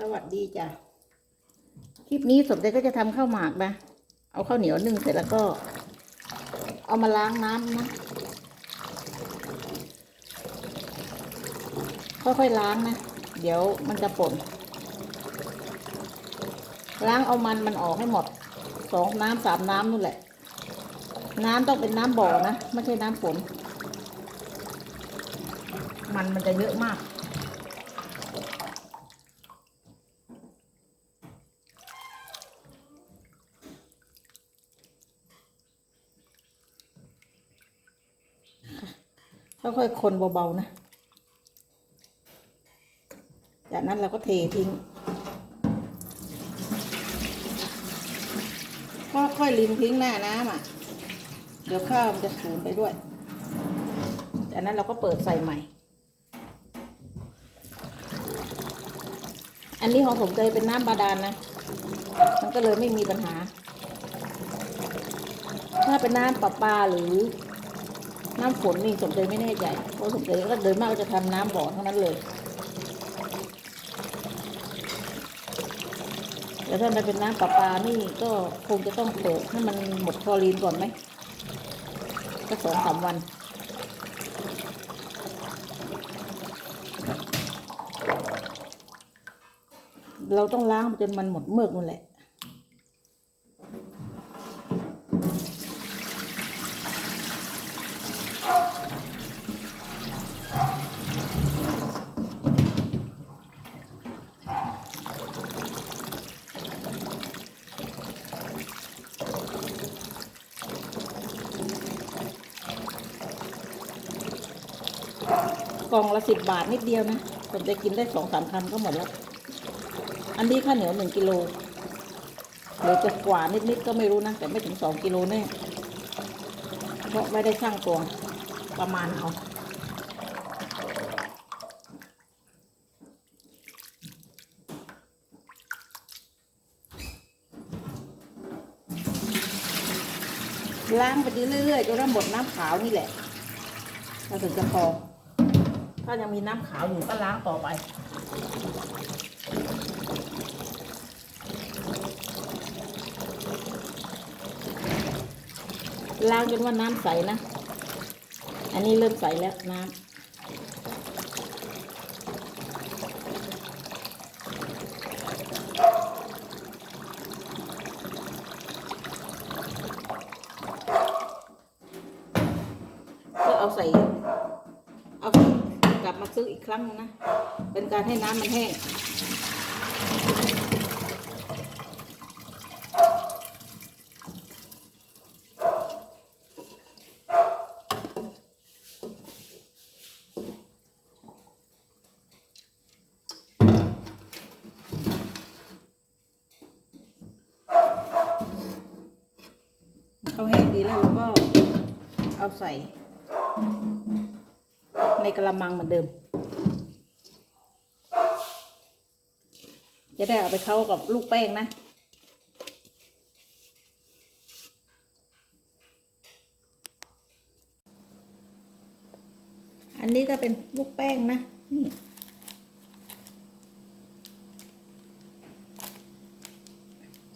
สวัสดีจ้ะ คลิปนี้สมใจก็จะทำข้าวหมากนะ เอาข้าวเหนียวนึ่งเสร็จแล้วก็ เอามาล้างน้ำนะ ค่อยๆล้างนะ เดี๋ยวมันจะป่น ล้างเอามันมันออกให้หมด สองน้ำสามน้ำนู่นแหละ น้ำต้องเป็นน้ำบ่อนะ ไม่ใช่น้ำฝน มันมันจะเยอะมาก ค่อยๆคนเบาๆนะ จากนั้นเราก็เททิ้ง ค่อยๆลินทิ้งหน้าน้ำอะ เดี๋ยวข้าวมันจะสูญไปด้วย จากนั้นเราก็เปิดใส่ใหม่ อันนี้ของผมเคยเป็นน้ำบาดาลนะมันก็เลยไม่มีปัญหา ถ้าเป็นน้ำประปาหรือ น้ำฝนนี่สมใจไม่แน่ใจเพราะสมใจก็เดินมากก็จะทำน้ำบ่อเท่านั้นเลยแต่ถ้ามันเป็นน้ำประปานี่ก็คงจะต้องเปิดให้มันหมดคลอรีนก่อนไหมก็สองสามวันเราต้องล้างจนมันหมดเมือกนั่นแหละ กล่องละสิบบาทนิดเดียวนะผมจะกินได้สองสามคำก็หมดแล้ว อันนี้ข้าวเหนียวหนึ่งกิโลหรือจะกว่านิดๆก็ไม่รู้นะ แต่ไม่ถึงสองกิโลแน่เพราะไม่ได้ช่างตวงประมาณเอาล้างไปเรื่อยๆจนหมดน้ำขาวนี่แหละเราถึงจะพอ ถ้ายังมีน้ำขาวอยู่ก็ล้างต่อไป ล้างจนว่าน้ำใสนะ อันนี้เริ่มใสแล้วน้ำก็เอาใส่เอากลับมา ซื้ออีกครั้งนะ เป็นการให้น้ำมันแห้งเขาแห้งดีแล้วเราก็เอาใส่ในกระมังเหมือนเดิม จะได้เอาไปเข้ากับลูกแป้งนะ อันนี้ก็เป็นลูกแป้งนะนี่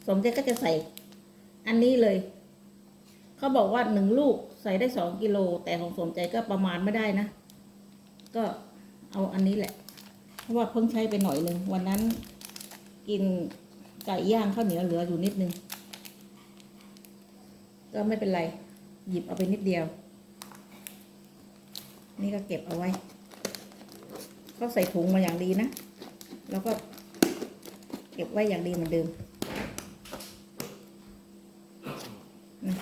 สมเด็จก็จะใส่อันนี้เลย เขาบอกว่าหนึ่งลูกใส่ได้สองกิโล แต่ของสมใจก็ประมาณไม่ได้นะ ก็เอาอันนี้แหละ เพราะว่าเพิ่งใช้ไปหน่อยหนึ่งวันนั้น กินไก่ย่างข้าวเหนียวเหลืออยู่นิดนึง ก็ไม่เป็นไร หยิบเอาไปนิดเดียว นี่ก็เก็บเอาไว้เขาใส่ถุงมาอย่างดีนะ แล้วก็เก็บไว้อย่างดีเหมือนเดิมนะ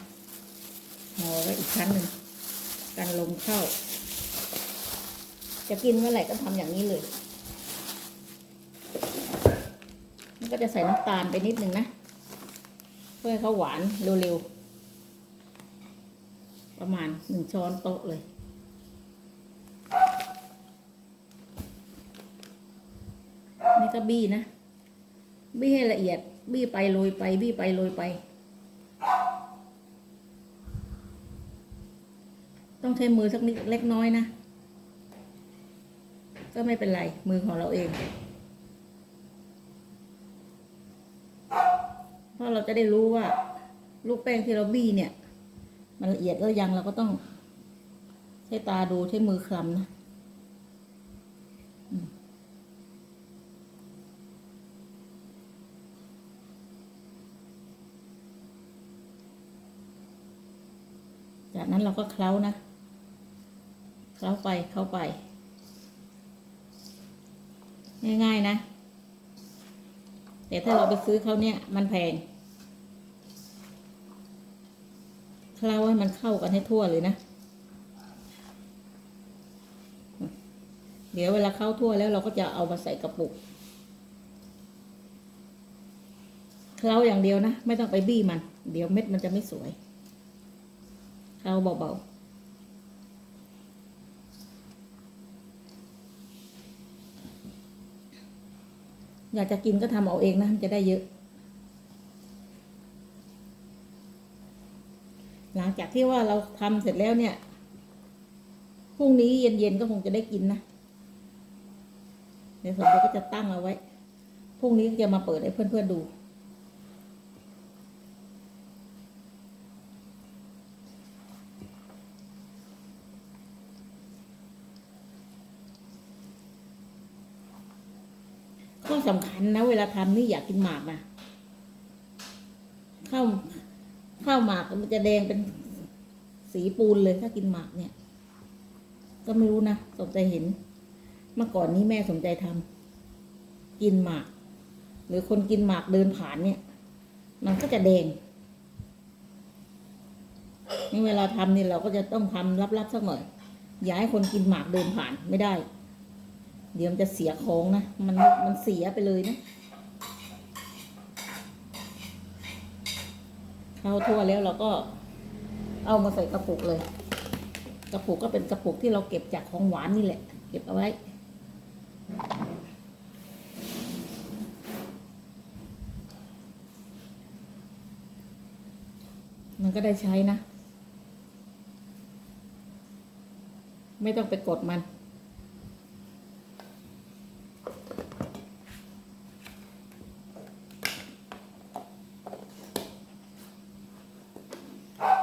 ห่อไว้อีกชั้นหนึ่งกันลมเข้า จะกินเมื่อไหร่ก็ทำอย่างนี้เลย นี่ ก็จะใส่น้ำตาลไปนิดนึงนะ เพื่อให้เขาหวานเร็วๆ ประมาณหนึ่งช้อนโต๊ะเลย นี่ก็บี้นะ บี้ให้ละเอียด บี้ไปโรยไป บี้ไปโรยไป ต้องใช้มือสักนิดเล็กน้อยนะ ก็ไม่เป็นไร มือของเราเอง เราจะได้รู้ว่า ลูกแป้งที่เราบี้เนี่ย มันละเอียดแล้วยังเราก็ต้อง ใช้ตาดูใช้มือคลำนะจากนั้นเราก็เคล้านะเคล้าไปเข้าไป ง่ายๆนะ แต่ถ้าเราไปซื้อเขาเนี่ย มันแพง เคล้าให้มันเข้ากันให้ทั่วเลยนะ เดี๋ยวเวลาเข้าทั่วแล้วเราก็จะเอามาใส่กระปุก เคล้าอย่างเดียวนะ ไม่ต้องไปบี้มัน เดี๋ยวเม็ดมันจะไม่สวย เคล้าเบาๆอยากจะกินก็ทำเอาเองนะมันจะได้เยอะ หลังจากที่ว่าเราทำเสร็จแล้วเนี่ยพรุ่งนี้เย็นๆก็คงจะได้กินนะเดี๋ยวผมก็จะตั้งเอาไว้พรุ่งนี้จะมาเปิดให้เพื่อนๆดู ข้อสำคัญนะ เวลาทำนี่อยากกินหมากนะข้าว ข้าวหมากมันจะแดงเป็นสีปูนเลยถ้ากินหมากเนี่ย ก็ไม่รู้นะสนใจเห็น เมื่อก่อนนี้แม่สนใจทำกินหมาก หรือคนกินหมากเดินผ่านเนี่ย มันก็จะแดงนี่เวลาทำเนี่ยเราก็จะต้องทำลับๆสักหน่อย อย่าให้คนกินหมากเดินผ่านไม่ได้ เดี๋ยวมันจะเสียของนะมันมันเสียไปเลยนะ เข้าทั่วแล้วเราก็เอามาใส่กระปุกเลย กระปุกก็เป็นกระปุกที่เราเก็บจากของหวานนี่แหละ เก็บเอาไว้ มันก็ได้ใช้นะ ไม่ต้องไปกดมัน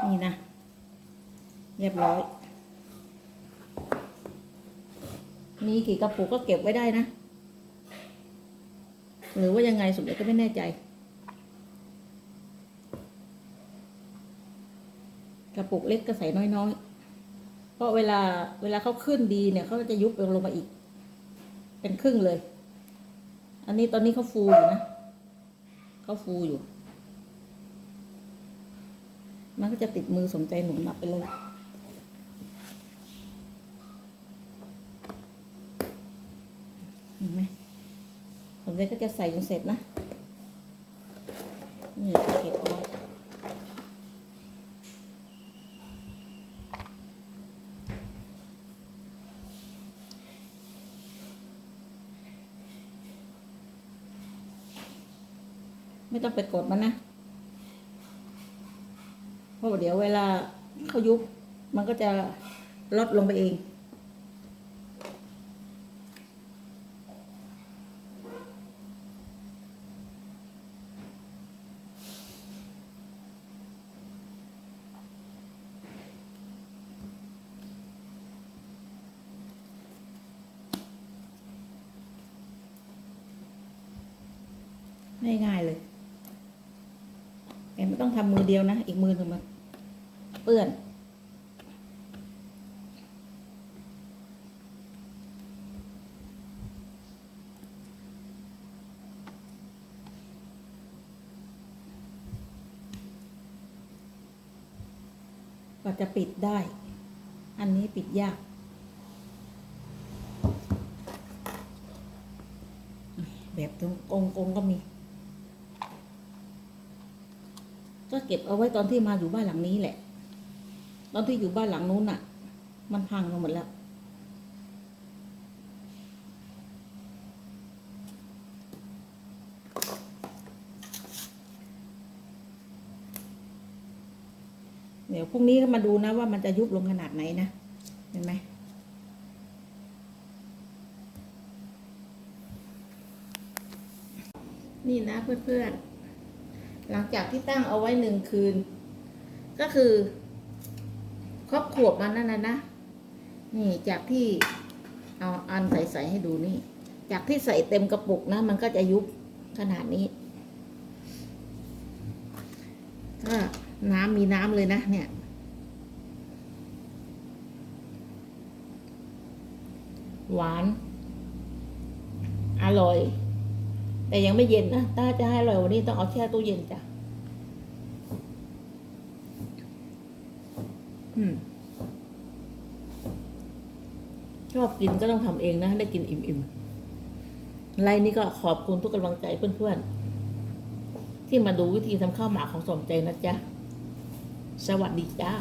นี่นะ เรียบร้อย มีกี่กระปุกก็เก็บไว้ได้นะ หรือว่ายังไงสมเด็จก็ไม่แน่ใจ กระปุกเล็กก็ใส่น้อยๆ เพราะเวลาเวลาเขาขึ้นดีเนี่ยเขาจะยุบลงมาอีก เป็นครึ่งเลย อันนี้ตอนนี้เขาฟูอยู่นะเขาฟูอยู่ มันก็จะติดมือสมใจหนุนหนับไปเลยเห็นไหมสมใจก็จะใส่จนเสร็จนะนี่เก็บเอาไว้ไม่ต้องไปกดมันนะ เพราะเดี๋ยวเวลาเขายุบมันก็จะลดลงไปเองไม่ง่ายเลย ต้องทำมือเดียวนะ อีกมือหนึ่งมันเปื้อน กว่าจะปิดได้ อันนี้ปิดยากแบบตรงองก็มีก็ เก็บเอาไว้ตอนที่มาอยู่บ้านหลังนี้แหละ ตอนที่อยู่บ้านหลังนู้นน่ะ มันพังลงหมดแล้วเดี๋ยวพรุ่งนี้ก็มาดูนะว่ามันจะยุบลงขนาดไหนนะ เห็นไหมนี่นะเพื่อนๆ หลังจากที่ตั้งเอาไว้หนึ่งคืน ก็คือครอบขวบมันนั่นนะนะ นี่จากที่เอาอันใส่ๆให้ดูนี่ จากที่ใส่เต็มกระปุกนะ มันก็จะยุบขนาดนี้ก็น้ำมีน้ำเลยนะเนี่ย หวาน อร่อย แต่ยังไม่เย็นนะถ้าจะให้อร่อยกวันนี้ต้องเอาแช่ตู้เย็นจ้ะอืมชอบกินก็ต้องทำเองนะ ได้กินอิ่มๆไลน์นี้ก็ขอบคุณทุกกำลังใจเพื่อนๆ ที่มาดูวิธีทำข้าวหมากของสมใจนะจ๊ะ สวัสดีจ้า